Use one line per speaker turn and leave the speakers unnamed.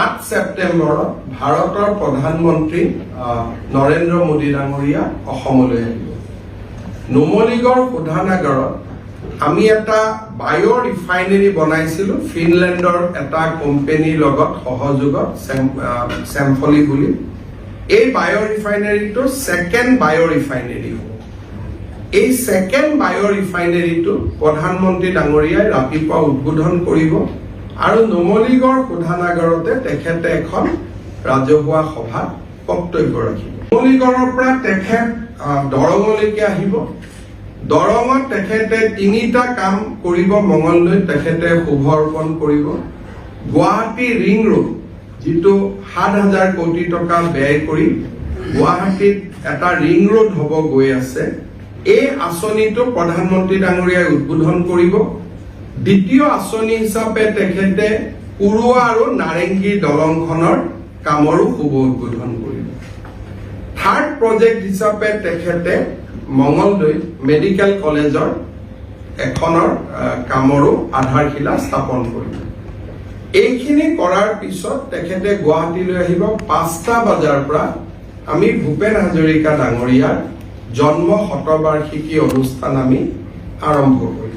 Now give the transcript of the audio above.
আঠ ছেপ্টেম্বৰত ভাৰতৰ প্ৰধানমন্ত্ৰী নৰেন্দ্ৰ মোদী ডাঙৰীয়া অসমলৈ আহিব। নুমলীগড় শোধানাগাৰত আমি এটা বায়' ৰিফাইনেৰী বনাইছিলো, ফিনলেণ্ডৰ এটা কোম্পেনীৰ লগত সহযোগত চেম্ফলি বুলি। এই বায়' ৰিফাইনেৰীটো ছেকেণ্ড বায়' ৰিফাইনেৰী হ'ব। এই ছেকেণ্ড বায়' ৰিফাইনেৰীটো প্ৰধানমন্ত্ৰী ডাঙৰীয়াই ৰাতিপুৱা উদ্বোধন কৰিব। আৰু নুমলীগড় শোধানাগাৰতে তেখেতে এখন ৰাজহুৱা সভাত বক্তব্য ৰাখিব। নুমলীগড়ৰ পৰা তেখেত দৰঙলৈকে আহিব। দৰঙত তেখেতে তিনিটা কাম কৰিব, মঙলদৈত তেখেতে শুভ অৰ্পণ কৰিব। গুৱাহাটী ৰিং ৰোড, যিটো সাত হাজাৰ কোটি টকা ব্যয় কৰি গুৱাহাটীত এটা ৰিং ৰোড হ'ব গৈ আছে, এই আঁচনিটো প্ৰধানমন্ত্ৰী ডাঙৰীয়াই উদ্বোধন কৰিব। দ্বিতীয় আঁচনি হিচাপে তেখেতে উৰুৱা আৰু নাৰেংগী দলংখনৰ কামৰো শুভ উদ্বোধন কৰিব থাৰ্ড প্ৰজেক্ট হিচাপে তেখেতে মঙলদৈত মেডিকেল কলেজৰ এখনৰ কামৰো আধাৰশিলা স্থাপন কৰিব এইখিনি কৰাৰ পিছত তেখেতে গুৱাহাটীলৈ আহিব। পাঁচটা বজাৰ পৰা আমি ভূপেন হাজৰিকা ডাঙৰীয়াৰ জন্ম শতবাৰ্ষিকী অনুষ্ঠান আমি আৰম্ভ কৰিম।